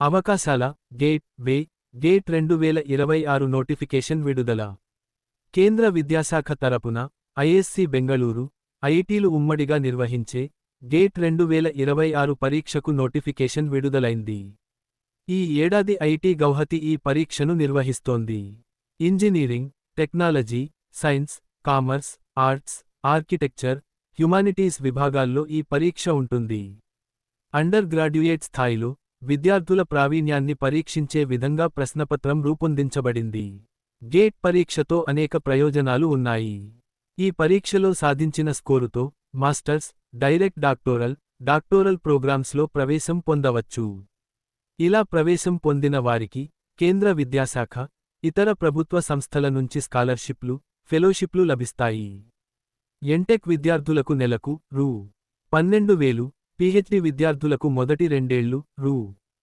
అవకాశాల గేట్ వే గేట్ రెండు వేల ఇరవై ఆరు నోటిఫికేషన్ విడుదల. కేంద్ర విద్యాశాఖ తరపున ఐఎస్సి బెంగళూరు ఐఐటీలు ఉమ్మడిగా నిర్వహించే గేట్ రెండు వేల ఇరవై ఆరు పరీక్షకు నోటిఫికేషన్ విడుదలైంది. ఈ ఏడాది ఐటీ గౌహతి ఈ పరీక్షను నిర్వహిస్తోంది. Engineering technology science commerce arts architecture humanities విభాగాల్లో ఈ పరీక్ష ఉంటుంది. అండర్ గ్రాడ్యుయేట్ స్థాయిలో విద్యార్థుల ప్రావీణ్యాన్ని పరీక్షించే విధంగా ప్రశ్నపత్రం రూపొందించబడింది. గేట్ పరీక్షతో అనేక ప్రయోజనాలు ఉన్నాయి. ఈ పరీక్షలో సాధించిన స్కోరుతో మాస్టర్స్ డైరెక్ట్ డాక్టోరల్ డాక్టోరల్ ప్రోగ్రామ్స్లో ప్రవేశం పొందవచ్చు. ఇలా ప్రవేశం పొందిన వారికి కేంద్ర విద్యాశాఖ ఇతర ప్రభుత్వ సంస్థల నుంచి స్కాలర్షిప్లు ఫెలోషిప్లు లభిస్తాయి. ఎంటెక్ విద్యార్థులకు నెలకు రూ. పన్నెండు వేలు పిహెచ్డి విద్యార్థులకు మొదటి రెండేళ్ళు రూ.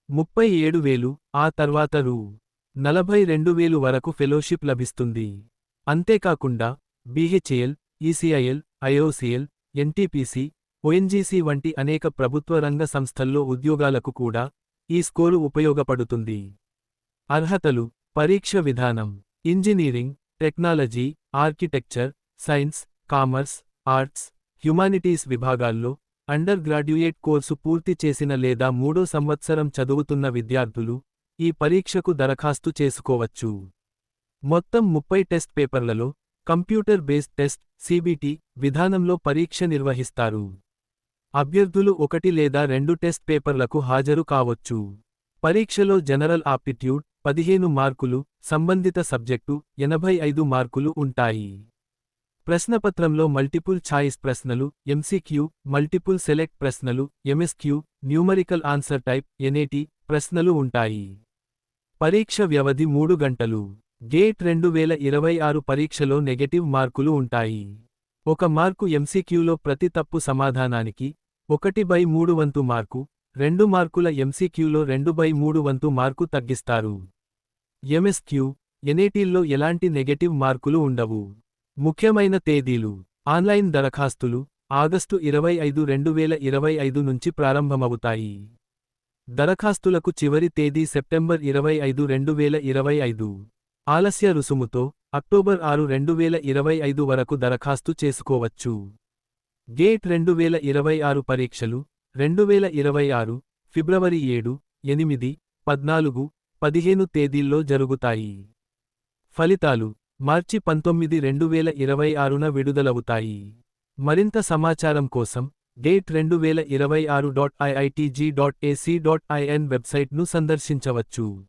ముప్పై ఏడు వేలు ఆ తర్వాత రూ. నలభై రెండు వేలు వరకు ఫెలోషిప్ లభిస్తుంది. అంతేకాకుండా BHEL ECIL IOCL NTPC ONGC వంటి అనేక ప్రభుత్వ రంగ సంస్థల్లో ఉద్యోగాలకు కూడా ఈ స్కోరు ఉపయోగపడుతుంది. అర్హతలు పరీక్ష విధానం engineering technology architecture science commerce arts humanities విభాగాల్లో అండర్ గ్రాడ్యుయేట్ కోర్సు పూర్తి చేసిన లేదా మూడో సంవత్సరం చదువుతున్న విద్యార్థులు ఈ పరీక్షకు దరఖాస్తు చేసుకోవచ్చు. మొత్తం ముప్పై టెస్ట్ పేపర్లలో కంప్యూటర్ బేస్డ్ టెస్ట్ సిబిటి విధానంలో పరీక్ష నిర్వహిస్తారు. అభ్యర్థులు ఒకటి లేదా రెండు టెస్ట్ పేపర్లకు హాజరు కావచ్చు. పరీక్షలో జనరల్ ఆప్టిట్యూడ్ పదిహేను మార్కులు సంబంధిత సబ్జెక్టు ఎనభై ఐదు మార్కులు ఉంటాయి. ప్రశ్నపత్రంలో మల్టిపుల్ ఛాయిస్ ప్రశ్నలు ఎంసీక్యూ మల్టిపుల్ సెలెక్ట్ ప్రశ్నలు MSQ numerical answer type NAT ప్రశ్నలు ఉంటాయి. పరీక్ష వ్యవధి మూడు గంటలు. గేట్ రెండు వేల ఇరవై ఆరు పరీక్షలో నెగటివ్ మార్కులు ఉంటాయి. ఒక మార్కు ఎంసీక్యూలో ప్రతి తప్పు సమాధానానికి ఒకటి బై మూడు వంతు మార్కు రెండు మార్కుల ఎంసీక్యూలో రెండు బై మూడు వంతు మార్కు తగ్గిస్తారు. ఎంఎస్క్యూ ఎన్ఏటీల్లో ఎలాంటి నెగటివ్ మార్కులు ఉండవు. ముఖ్యమైన తేదీలు. ఆన్లైన్ దరఖాస్తులు ఆగస్టు ఇరవై ఐదు రెండు వేల ఇరవై ఐదు నుంచి ప్రారంభమవుతాయి. దరఖాస్తులకు చివరి తేదీ సెప్టెంబర్ ఇరవై ఐదు రెండు వేల ఇరవై ఐదు. ఆలస్య రుసుముతో అక్టోబర్ ఆరు రెండు వేల ఇరవై ఐదు వరకు దరఖాస్తు చేసుకోవచ్చు. గేట్ రెండు వేల ఇరవై ఆరు పరీక్షలు రెండు వేల ఇరవై ఆరు ఫిబ్రవరి ఏడు ఎనిమిది పద్నాలుగు పదిహేను తేదీల్లో జరుగుతాయి. ఫలితాలు మార్చి పంతొమ్మిది రెండు వేల ఇరవై ఆరున విడుదలవుతాయి. మరింత సమాచారం కోసం డేట్ రెండు వేల ఇరవై ఆరు dot IITG dot AC dot IN వెబ్సైట్ను సందర్శించవచ్చు.